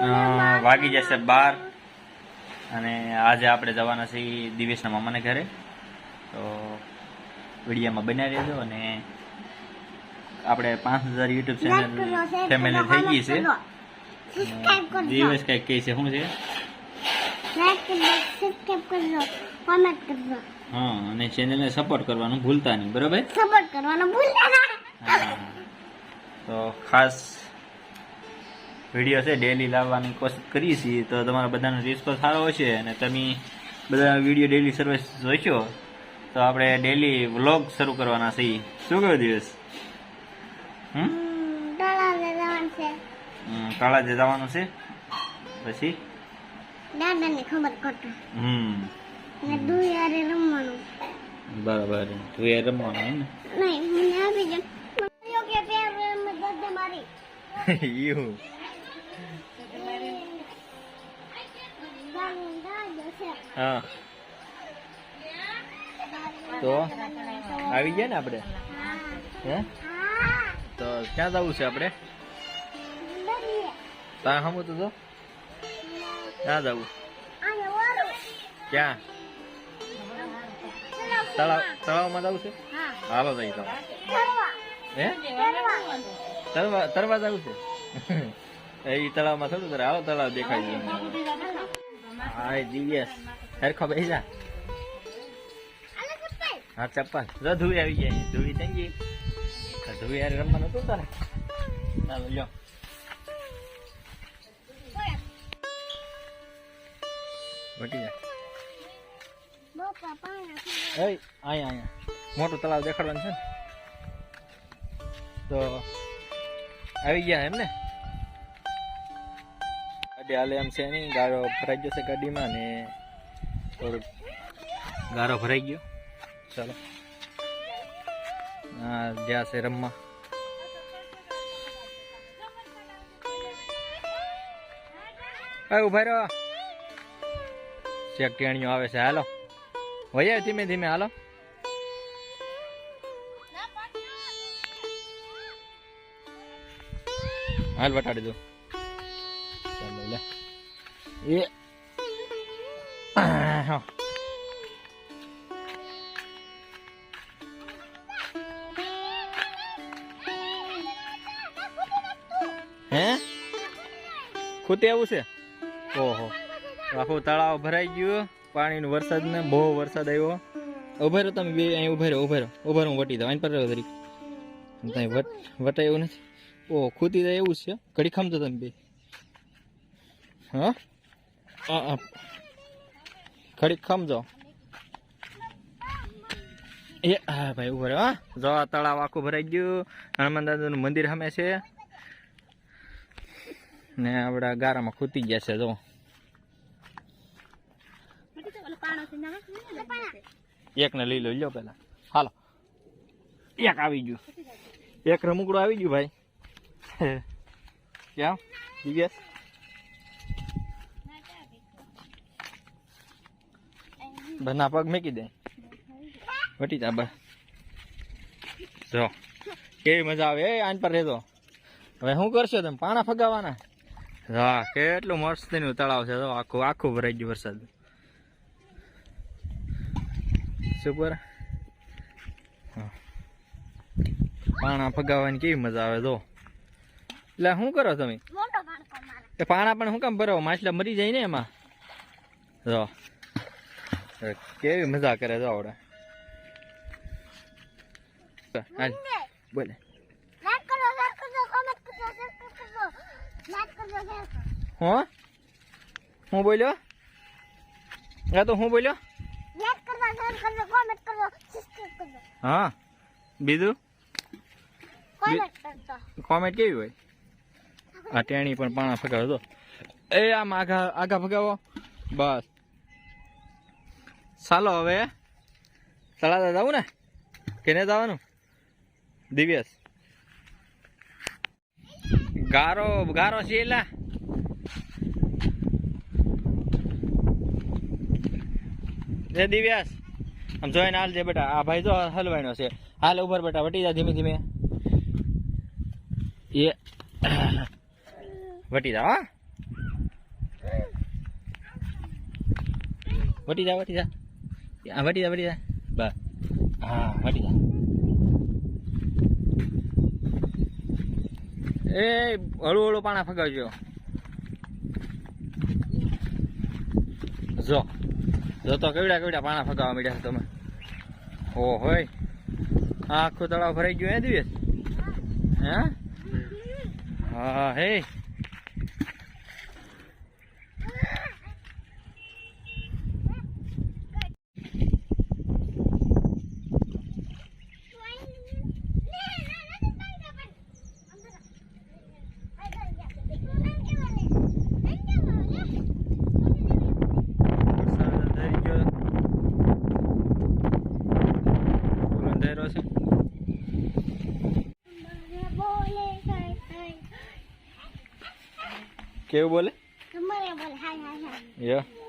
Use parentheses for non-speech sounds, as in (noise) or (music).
વાગી જશે બાર. અને આજે આપણે જવાના છીએ દિવેશના મામાને ઘરે. તો વિડીયામાં બનાવી રહેજો અને આપણે પાંચ હજાર યુટ્યુબ ચેનલ ફેમિલી થઈ ગઈ છે. દિવસ કંઈક કહે છે શું છે? હા અને ચેનલને સપોર્ટ કરવાનું ભૂલતા નહીં બરાબર? સપોર્ટ કરવાનું ભૂલતા તો ખાસ વીડિયો છે ડેલી લાવવાની કોશિશ કરીએ છીએ તો તમારા બધાનો રિસ્પોન્સ સારો હશે અને તમે બધા વીડિયો ડેલી સર્વિસ જોઈશો તો આપણે ડેલી વ્લોગ શરૂ કરવાના છીએ. શું કયો દિવસ? કાળા જે જવાનું છે પછી? દાદાને ખબર કરતો હમ. ને દુયારે રમવાનું. બરાબર તું એ રમવાનું એમ નહીં મને આપી દે યોગ્ય પેર મેં દર્દ મારી. (laughs) ને તો આવી ગયા ને આપણે? તો ક્યાં જવું છે આપણે? ત્યાં હમું તો? ક્યાં જવું? ક્યાં? તળાવ, તળાવમાં જવું છે? હાલો જઈ તળાવ હે? તરવા તરવા જવું છે? એ તળાવમાં થોડું કરે આવો તળાવ દેખાય છે. હા દિવ્યસ સરખો બેસી જા. હા, ચપ્પલ. જો ધુવી આવી જાય ધુવી ગઈ. ધુવી યાર રમવાનું હતું તારે? ચાલો વટી જા. એ અહીંયા અહીંયા. મોટું તળાવ દેખાડવાનું છે તો, આવી ગયા એમ ને? હાલે એમ છે નહીં ગારો ભરાઈ ગયો છે ગાડીમાં ને થોડુંક. ગારો ભરાઈ ગયો? ચાલો. હા જ્યાં છે રમવા. એ ઊભા રહ્યો ચેક ટેણીઓ આવે છે હાલો. વયા ધીમે ધીમે હાલો. હાલ બટાડી દો એ. હે? ખૂતે આવું છે? ઓહો. આખું તળાવ ભરાઈ ગયું. પાણીનો વરસાદ ને બહુ વરસાદ આવ્યો. ઊભા રહો તમે બે, અહીં ઊભા રહો ઊભા રહો ઊભા રહો હું વટી દઉં અહીં પર રહો ત્યાં વટ, વટાય એવું નથી. ઓહો, ખૂતી જાય એવું છે. ઘડી ખમજો તમે બે. હા? ઘડીક ખમજો એ હા ભાઈ ઊભો રહ્યો જો આ તળાવ આખું ભરાઈ ગયું. હનુમાન દાદાનું મંદિર સામે છે. ને આપણા ગારામાં ખૂતી ગયા છે, જો. એક ને લઈ લો, લ્યો પેલા. હાલો. એક આવી ગયું. એક રમકડું આવી ગયું, ભાઈ. (laughs) ક્યાં દિવ્યાસ બના પગ મેકી દે. વટી જા બસ. જો કેવી મજા આવે એ આન પર રહેતો હવે શું કરશો તમે? પાણા ફગાવાના? હા કેટલું મસ્તીનું તળાવ છે જો આખું આખું ભરાઈ ગયું વરસાદ. સુપર. પાણા ફગાવવાની કેવી મજા આવે તો એટલે શું કરો તમે? પાણા પણ શું કામ ભરો માછલા મરી જાય ને એમાં. જો. કેવી મજા કરે છે આવડે? બોલે. હું? હું બોલ્યો? હા તો હું બોલ્યો? હા. બીજું? કોમેન્ટ કેવી હોય? આ ટેણી પણ પાણા ફગાવો તો. એ આમ આઘા આઘા ફગાવો? બસ. ચાલો હવે. તળાજા જવું ને? કેને જવાનું? દિવ્યસ. ગારો ગારો છે એલા એ દિવ્યાસ, આમ જોઈને હાલ જે બેટા, આ ભાઈ તો હલવાઈનો છે. હાલ ઉભર બેટા, વટી જા ધીમે ધીમે. એ, વટી જા, હા. વટી જા વટી જા. હા વટી જા બસ હા વટી જા એ હળુ હળુ પાણા ફગાવજો. જો. જો તો કેવડા કેવડા પાણા ફગાવા મળ્યા છે તમે. ઓ હોય. આખું તળાવ ભરાઈ ગયું હે દિવસ? હે? હા હે વરસાદ અંધારી ગયો અંધારો છે કેવું બોલે? યા.